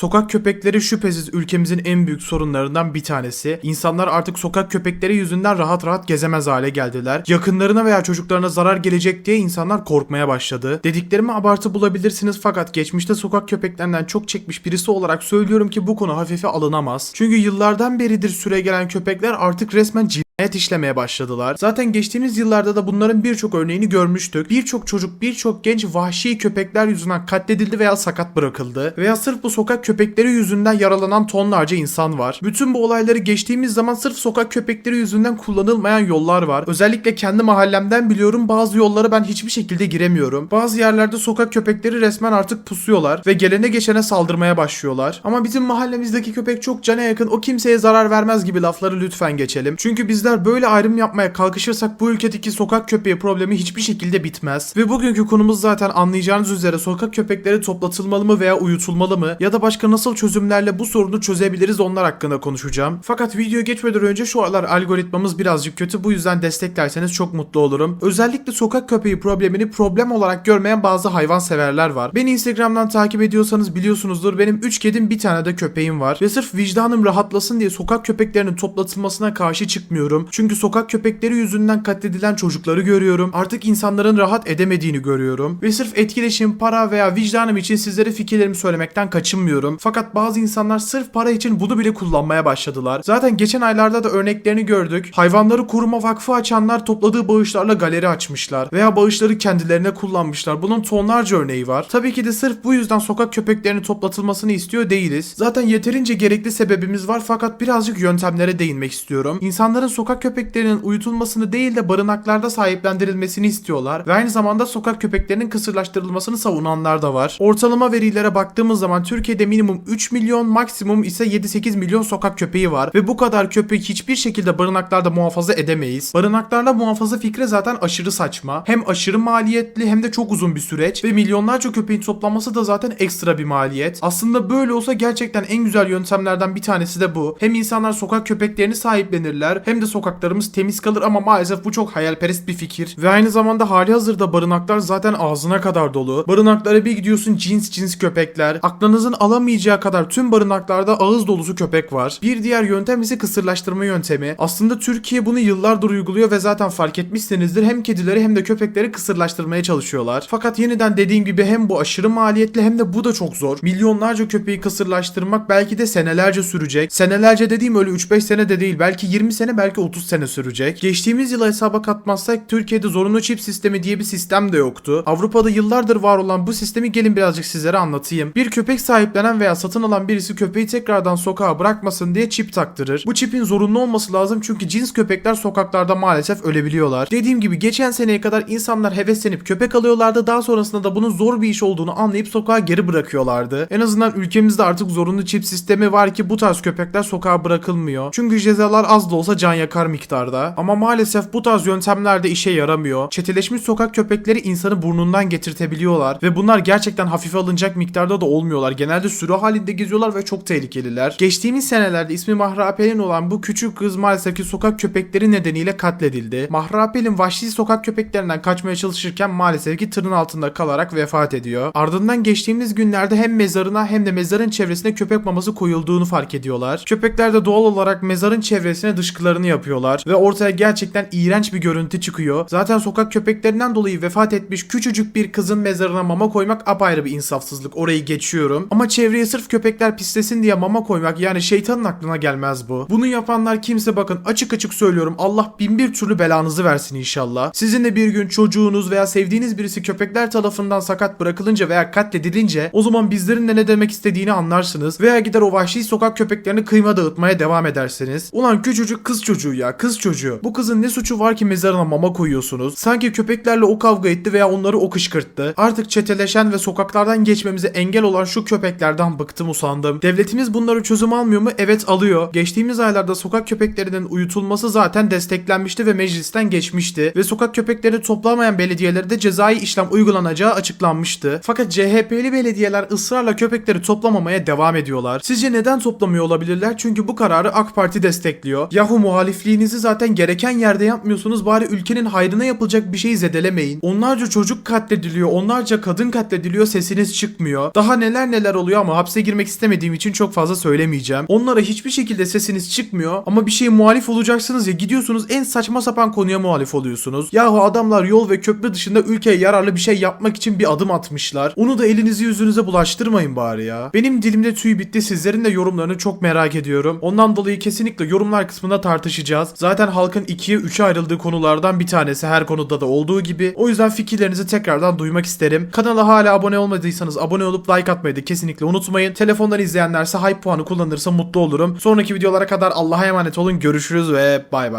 Sokak köpekleri şüphesiz ülkemizin en büyük sorunlarından bir tanesi. İnsanlar artık sokak köpekleri yüzünden rahat rahat gezemez hale geldiler. Yakınlarına veya çocuklarına zarar gelecek diye insanlar korkmaya başladı. Dediklerimi abartı bulabilirsiniz fakat geçmişte sokak köpeklerinden çok çekmiş birisi olarak söylüyorum ki bu konu hafife alınamaz. Çünkü yıllardan beridir süre gelen köpekler artık resmen cinayet işlemeye başladılar. Zaten geçtiğimiz yıllarda da bunların birçok örneğini görmüştük. Birçok çocuk, birçok genç vahşi köpekler yüzünden katledildi veya sakat bırakıldı. Veya sırf bu sokak köpekleri yüzünden yaralanan tonlarca insan var. Bütün bu olayları geçtiğimiz zaman sırf sokak köpekleri yüzünden kullanılmayan yollar var. Özellikle kendi mahallemden biliyorum bazı yollara ben hiçbir şekilde giremiyorum. Bazı yerlerde sokak köpekleri resmen artık pusuyorlar ve gelene geçene saldırmaya başlıyorlar. Ama bizim mahallemizdeki köpek çok cana yakın o kimseye zarar vermez gibi lafları lütfen geçelim. Çünkü bizler böyle ayrım yapmaya kalkışırsak bu ülkedeki sokak köpeği problemi hiçbir şekilde bitmez. Ve bugünkü konumuz zaten anlayacağınız üzere sokak köpekleri toplatılmalı mı veya uyutulmalı mı ya da başka nasıl çözümlerle bu sorunu çözebiliriz onlar hakkında konuşacağım. Fakat video geçmeden önce şu aralar algoritmamız birazcık kötü bu yüzden desteklerseniz çok mutlu olurum. Özellikle sokak köpeği problemini problem olarak görmeyen bazı hayvan severler var. Beni Instagram'dan takip ediyorsanız biliyorsunuzdur benim 3 kedim bir tane de köpeğim var. Ve sırf vicdanım rahatlasın diye sokak köpeklerinin toplatılmasına karşı çıkmıyorum. Çünkü sokak köpekleri yüzünden katledilen çocukları görüyorum. Artık insanların rahat edemediğini görüyorum. Ve sırf etkileşim, para veya vicdanım için sizlere fikirlerimi söylemekten kaçınmıyorum. Fakat bazı insanlar sırf para için bunu bile kullanmaya başladılar. Zaten geçen aylarda da örneklerini gördük. Hayvanları koruma vakfı açanlar topladığı bağışlarla galeri açmışlar. Veya bağışları kendilerine kullanmışlar. Bunun tonlarca örneği var. Tabii ki de sırf bu yüzden sokak köpeklerinin toplatılmasını istiyor değiliz. Zaten yeterince gerekli sebebimiz var fakat birazcık yöntemlere değinmek istiyorum. İnsanların sokak köpeklerinin uyutulmasını değil de barınaklarda sahiplendirilmesini istiyorlar ve aynı zamanda sokak köpeklerinin kısırlaştırılmasını savunanlar da var. Ortalama verilere baktığımız zaman Türkiye'de minimum 3 milyon maksimum ise 7-8 milyon sokak köpeği var ve bu kadar köpeği hiçbir şekilde barınaklarda muhafaza edemeyiz. Barınaklarda muhafaza fikri zaten aşırı saçma. Hem aşırı maliyetli hem de çok uzun bir süreç ve milyonlarca köpeğin toplanması da zaten ekstra bir maliyet. Aslında böyle olsa gerçekten en güzel yöntemlerden bir tanesi de bu. Hem insanlar sokak köpeklerini sahiplenirler hem de sokaklarımız temiz kalır ama maalesef bu çok hayalperest bir fikir. Ve aynı zamanda hali hazırda barınaklar zaten ağzına kadar dolu. Barınaklara bir gidiyorsun cins cins köpekler. Aklınızın alamayacağı kadar tüm barınaklarda ağız dolusu köpek var. Bir diğer yöntem ise kısırlaştırma yöntemi. Aslında Türkiye bunu yıllardır uyguluyor ve zaten fark etmişsinizdir hem kedileri hem de köpekleri kısırlaştırmaya çalışıyorlar. Fakat yeniden dediğim gibi hem bu aşırı maliyetli hem de bu da çok zor. Milyonlarca köpeği kısırlaştırmak belki de senelerce sürecek. Senelerce dediğim öyle 3-5 sene de değil. Belki 20 sene belki 30 sene sürecek. Geçtiğimiz yıla hesaba katmazsak Türkiye'de zorunlu çip sistemi diye bir sistem de yoktu. Avrupa'da yıllardır var olan bu sistemi gelin birazcık sizlere anlatayım. Bir köpek sahiplenen veya satın alan birisi köpeği tekrardan sokağa bırakmasın diye çip taktırır. Bu çipin zorunlu olması lazım çünkü cins köpekler sokaklarda maalesef ölebiliyorlar. Dediğim gibi geçen seneye kadar insanlar heveslenip köpek alıyorlardı. Daha sonrasında da bunun zor bir iş olduğunu anlayıp sokağa geri bırakıyorlardı. En azından ülkemizde artık zorunlu çip sistemi var ki bu tarz köpekler sokağa bırakılmıyor. Çünkü cezalar az da olsa can yakar miktarda. Ama maalesef bu tarz yöntemler de işe yaramıyor. Çeteleşmiş sokak köpekleri insanı burnundan getirtebiliyorlar ve bunlar gerçekten hafife alınacak miktarda da olmuyorlar. Genelde sürü halinde geziyorlar ve çok tehlikeliler. Geçtiğimiz senelerde ismi Mahrapelin olan bu küçük kız maalesef ki sokak köpekleri nedeniyle katledildi. Mahrapelin vahşi sokak köpeklerinden kaçmaya çalışırken maalesef ki tırın altında kalarak vefat ediyor. Ardından geçtiğimiz günlerde hem mezarına hem de mezarın çevresine köpek maması koyulduğunu fark ediyorlar. Köpekler de doğal olarak mezarın çevresine dışkılarını yapıyorlar ve ortaya gerçekten iğrenç bir görüntü çıkıyor. Zaten sokak köpeklerinden dolayı vefat etmiş küçücük bir kızın mezarına mama koymak apayrı bir insafsızlık. Orayı geçiyorum. Ama çevreye sırf köpekler pislesin diye mama koymak yani şeytanın aklına gelmez bu. Bunu yapanlar kimse bakın açık açık söylüyorum Allah bin bir türlü belanızı versin inşallah. Sizin de bir gün çocuğunuz veya sevdiğiniz birisi köpekler tarafından sakat bırakılınca veya katledilince o zaman bizlerin de ne demek istediğini anlarsınız veya gider o vahşi sokak köpeklerini kıyma dağıtmaya devam edersiniz. Ulan küçücük kız çocuğu ya kız çocuğu. Bu kızın ne suçu var ki mezarına mama koyuyorsunuz? Sanki köpeklerle o kavga etti veya onları o kışkırttı. Artık çeteleşen ve sokaklardan geçmemize engel olan şu köpeklerden bıktım usandım. Devletimiz bunları çözüm almıyor mu? Evet alıyor. Geçtiğimiz aylarda sokak köpeklerinin uyutulması zaten desteklenmişti ve meclisten geçmişti. Ve sokak köpeklerini toplamayan belediyelere de cezai işlem uygulanacağı açıklanmıştı. Fakat CHP'li belediyeler ısrarla köpekleri toplamamaya devam ediyorlar. Sizce neden toplamıyor olabilirler? Çünkü bu kararı AK Parti destekliyor. Yahu muhalif muhalifliğinizi zaten gereken yerde yapmıyorsunuz. Bari ülkenin hayrına yapılacak bir şeyi zedelemeyin. Onlarca çocuk katlediliyor, onlarca kadın katlediliyor, sesiniz çıkmıyor. Daha neler neler oluyor ama hapse girmek istemediğim için çok fazla söylemeyeceğim. Onlara hiçbir şekilde sesiniz çıkmıyor ama bir şeye muhalif olacaksınız ya gidiyorsunuz en saçma sapan konuya muhalif oluyorsunuz. Yahu adamlar yol ve köprü dışında ülkeye yararlı bir şey yapmak için bir adım atmışlar. Onu da elinizi yüzünüze bulaştırmayın bari ya. Benim dilimde tüy bitti. Sizlerin de yorumlarını çok merak ediyorum. Ondan dolayı kesinlikle yorumlar kısmında tartışacağız. Zaten halkın ikiye üçe ayrıldığı konulardan bir tanesi her konuda da olduğu gibi. O yüzden fikirlerinizi tekrardan duymak isterim. Kanala hala abone olmadıysanız abone olup like atmayı da kesinlikle unutmayın. Telefondan izleyenlerse hype puanı kullanırsa mutlu olurum. Sonraki videolara kadar Allah'a emanet olun. Görüşürüz ve bay bay.